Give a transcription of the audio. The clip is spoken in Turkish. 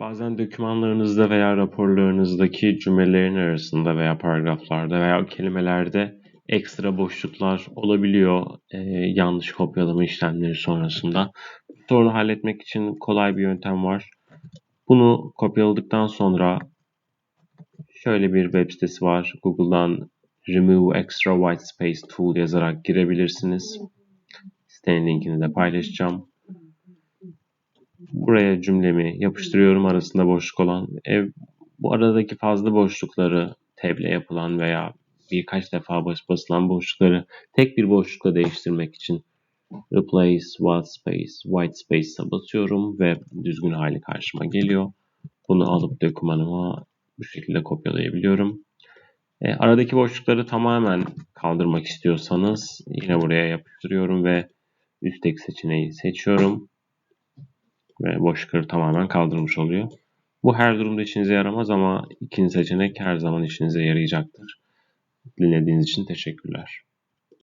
Bazen dokümanlarınızda veya raporlarınızdaki cümlelerin arasında veya paragraflarda veya kelimelerde ekstra boşluklar olabiliyor e, yanlış kopyalama işlemleri sonrasında. Bu sorunu halletmek için kolay bir yöntem var. Bunu kopyaladıktan sonra şöyle bir web sitesi var. Google'dan Remove Extra White Space Tool yazarak girebilirsiniz. Sitenin linkini de paylaşacağım. Buraya cümlemi yapıştırıyorum arasında boşluk olan. E, bu aradaki fazla boşlukları teble yapılan veya birkaç defa bas basılan boşlukları tek bir boşlukla değiştirmek için Replace White Space, White Space'a basıyorum ve düzgün hali karşıma geliyor. Bunu alıp dokümanıma bu şekilde kopyalayabiliyorum. E, aradaki boşlukları tamamen kaldırmak istiyorsanız yine buraya yapıştırıyorum ve üstteki seçeneği seçiyorum. Ve boşlukları tamamen kaldırmış oluyor. Bu her durumda işinize yaramaz ama ikinci seçenek her zaman işinize yarayacaktır. Dinlediğiniz için teşekkürler.